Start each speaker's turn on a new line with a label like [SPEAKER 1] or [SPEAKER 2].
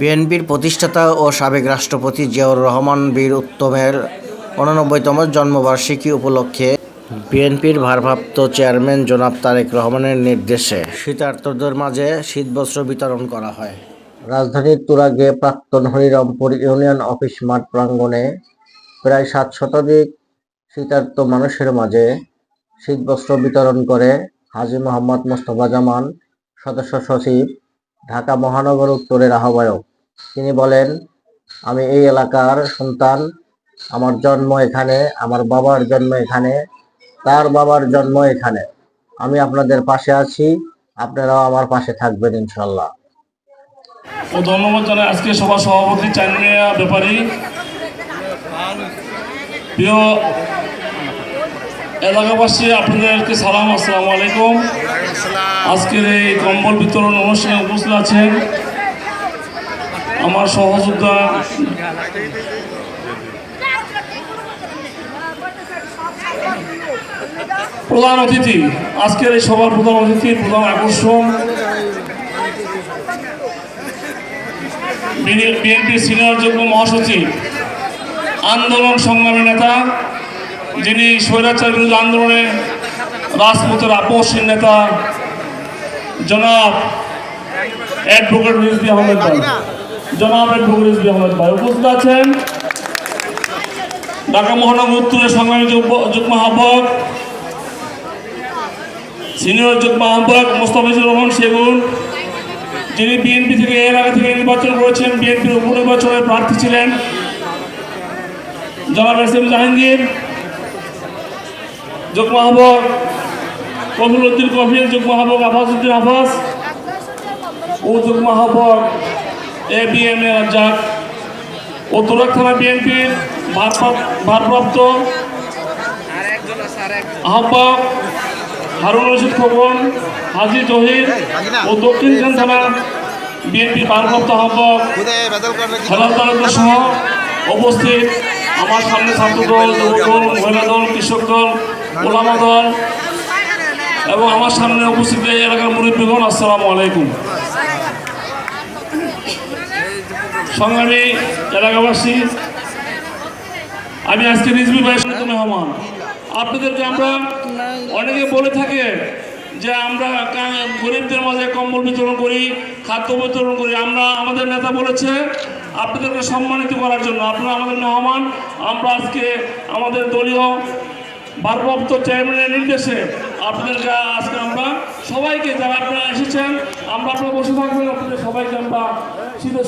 [SPEAKER 1] বিএনপির প্রতিষ্ঠাতা ও সাবেক রাষ্ট্রপতি জিয়াউর রহমান বীর উত্তমের উননব্বইতম জন্মবার্ষিকী উপলক্ষে বিএনপির ভারপ্রাপ্ত চেয়ারম্যান জনাব তারেক রহমানের নির্দেশে শীতার্থদের মাঝে শীতবস্ত্র বিতরণ করা হয় রাজধানীর তুরাগে প্রাক্তন হরিরামপুর ইউনিয়ন অফিস মাঠ প্রাঙ্গণে প্রায় সাত শতাধিক শীতার্থ মানুষের মাঝে শীতবস্ত্র বিতরণ করে হাজি মোহাম্মদ মোস্তফা জামান সদস্য সচিব ঢাকা মহানগর উত্তরের আহ্বায়ক তিনি বলেন আমি এই এলাকার সন্তান আমার জন্ম এখানে আমার বাবার জন্ম এখানে তার বাবার জন্ম এখানে আমি আপনাদের পাশে আছি আপনারাও আমার পাশে থাকবেন ইনশাল্লাহ
[SPEAKER 2] ধন্যবাদ জানাই আজকে সভা সভাপতি ব্যাপারী প্রিয় এলাকাবাসী আপনাদেরকে সালাম আসসালামু আলাইকুম আজকের এই কম্বল বিতরণ অনুষ্ঠানে উপস্থিত আছেন আমার সহযোদ্ধা প্রধান অতিথি আজকের এই সবার প্রধান অতিথি প্রধান আকর্ষণ বিএনপির সিনিয়র যোগ্য মহাসচিব আন্দোলন সংগ্রামী নেতা যিনি স্বৈরাচার বিরোধী আন্দোলনে রাজপুতের আপসীন নেতা জনাব অ্যাডভোকেট রিজবি আহমেদ ভাই জনাব অ্যাডভোকেট রিজবি আহমেদ ভাই উপস্থিত আছেন ঢাকা মহানগর উত্তরের সংগ্রামী যুগ্ম আহ্বক সিনিয়র যুগ্ম আহ্বক মোস্তাফিজুর রহমান সেগুন যিনি বিএনপি থেকে এর আগে থেকে নির্বাচন করেছেন বিএনপির উপনির্বাচনের প্রার্থী ছিলেন জনাব এস এম জাহাঙ্গীর যোগ মাহবুব কমলুদ্দিন কবির যোগ মাহবুব আফাসুদ্দিন আফাস ও যোগ Mahbub A B M A Razzak ও তুরাক থানা বিএনপির ভারপ্রাপ্ত আহ্বায়ক হারুন রশিদ খোকন হাজি জহির ও দক্ষিণ খান থানা বিএনপির ভারপ্রাপ্ত আহ্বায়ক খেলাধুলা সহ উপস্থিত আমার সামনে ছাত্র দল যুব দল মহিলা দল কৃষক দল ওলামা দল এবং আমার সামনে উপস্থিত এই এলাকার মুরব্বীগণ আসসালামু আলাইকুম সংগ্রামী এলাকাবাসী আমি আজকে রিজবি ভাই মেহমান আপনাদেরকে আমরা অনেকে বলে থাকে যে আমরা গরিবদের মাঝে কম্বল বিতরণ করি খাদ্য বিতরণ করি আমরা আমাদের নেতা বলেছে আপনাদেরকে সম্মানিত করার জন্য আপনারা আমাদের মেহমান আমরা আজকে আমাদের দলীয় ভারপ্রাপ্ত চেয়ারম্যানের নির্দেশে আপনাদেরকে আজকে আমরা সবাইকে যারা আপনারা এসেছেন আমরা আপনারা বসে থাকবেন আপনাদের সবাইকে আমরা